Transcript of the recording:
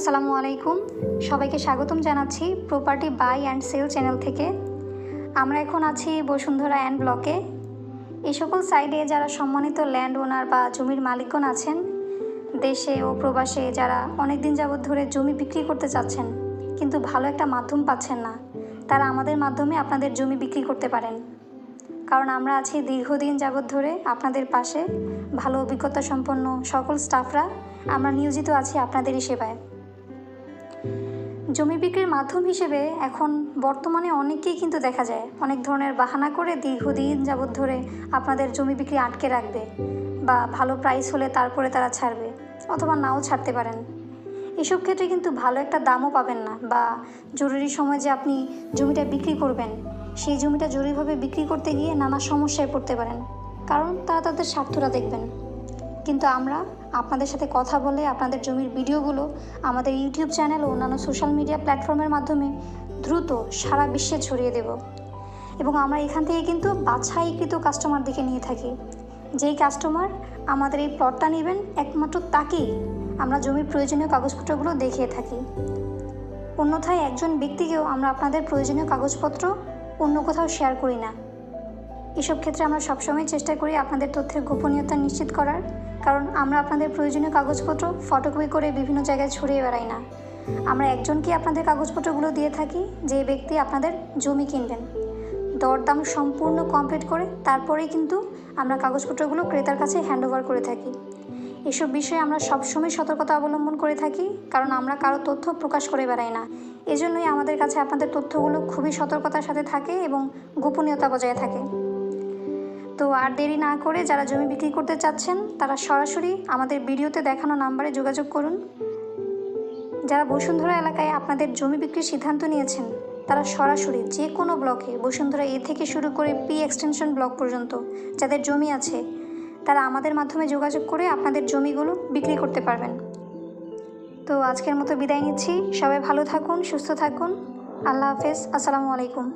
আসসালামু আলাইকুম। সবাইকে স্বাগতম জানাচ্ছি property buy and sale channel থেকে। আমরা এখন আছি বসুন্ধরা অ্যান্ড ব্লকে এই সকল সাইডে যারা সম্মানিত ল্যান্ড ওনার বা জমির মালিকগণ আছেন, দেশে ও প্রবাসে যারা অনেক দিন যাবৎ ধরে জমি বিক্রি করতে চাচ্ছেন, কিন্তু ভালো একটা মাধ্যম পাচ্ছেন না, তারা আমাদের মাধ্যমে আপনাদের জমি বিক্রি করতে পারেন। কারণ আমরা আছি দীর্ঘদিন যাবৎ ধরে আপনাদের পাশে, ভালো অভিজ্ঞতা সম্পন্ন সকল স্টাফরা আমরা নিয়োজিত আছি আপনাদেরই সেবায়। জমি বিক্রির মাধ্যম হিসেবে এখন বর্তমানে অনেকেই কিন্তু দেখা যায় অনেক ধরনের বাহানা করে দীর্ঘদিন যাবৎ ধরে আপনাদের জমি বিক্রি আটকে রাখবে বা ভালো প্রাইস হলে তারপরে তারা ছাড়বে অথবা নাও ছাড়তে পারেন। এসব ক্ষেত্রে কিন্তু ভালো একটা দামও পাবেন না বা জরুরি সময় যে আপনি জমিটা বিক্রি করবেন, সেই জমিটা জরুরিভাবে বিক্রি করতে গিয়ে নানা সমস্যায় পড়তে পারেন। কারণ তারা তাদের স্বার্থটা দেখবেন। কিন্তু আমরা আপনাদের সাথে কথা বলে আপনাদের জমির ভিডিওগুলো আমাদের ইউটিউব চ্যানেল ও অন্যান্য সোশ্যাল মিডিয়া প্ল্যাটফর্মের মাধ্যমে দ্রুত সারা বিশ্বে ছড়িয়ে দেব। এবং আমরা এখান থেকে কিন্তু বাছাইকৃত কাস্টমার দিকে নিয়ে থাকি। যেই কাস্টমার আমাদের এই প্লটটা নেবেন একমাত্র তাকেই আমরা জমির প্রয়োজনীয় কাগজপত্রগুলো দেখিয়ে থাকি। অন্যথায় একজন ব্যক্তিকেও আমরা আপনাদের প্রয়োজনীয় কাগজপত্র অন্য কোথাও শেয়ার করি না। এসব ক্ষেত্রে আমরা সবসময় চেষ্টা করি আপনাদের তথ্যের গোপনীয়তা নিশ্চিত করার, কারণ আমরা আপনাদের প্রয়োজনীয় কাগজপত্র ফটোকপি করে বিভিন্ন জায়গায় ছড়িয়ে বেড়াই না। আমরা একজনকে আপনাদের কাগজপত্রগুলো দিয়ে থাকি, যে ব্যক্তি আপনাদের জমি কিনবেন। দরদাম সম্পূর্ণ কমপ্লিট করে তারপরেই কিন্তু আমরা কাগজপত্রগুলো ক্রেতার কাছে হ্যান্ড করে থাকি। এসব বিষয়ে আমরা সবসময় সতর্কতা অবলম্বন করে থাকি, কারণ আমরা কারও তথ্য প্রকাশ করে বেড়াই না। এজন্যই আমাদের কাছে আপনাদের তথ্যগুলো খুবই সতর্কতার সাথে থাকে এবং গোপনীয়তা বজায় থাকে। তো আর দেরি না করে যারা জমি বিক্রি করতে চাচ্ছেন, তারা সরাসরি আমাদের ভিডিওতে দেখানো নাম্বারে যোগাযোগ করুন। যারা বসুন্ধরা এলাকায় আপনাদের জমি বিক্রির সিদ্ধান্ত নিয়েছেন, তারা সরাসরি যে কোনো ব্লকে বসুন্ধরা এ থেকে শুরু করে পি এক্সটেনশন ব্লক পর্যন্ত যাদের জমি আছে, তারা আমাদের মাধ্যমে যোগাযোগ করে আপনাদের জমিগুলো বিক্রি করতে পারবেন। তো আজকের মতো বিদায় নিচ্ছি। সবাই ভালো থাকুন, সুস্থ থাকুন। আল্লাহ হাফেজ। আসসালামু আলাইকুম।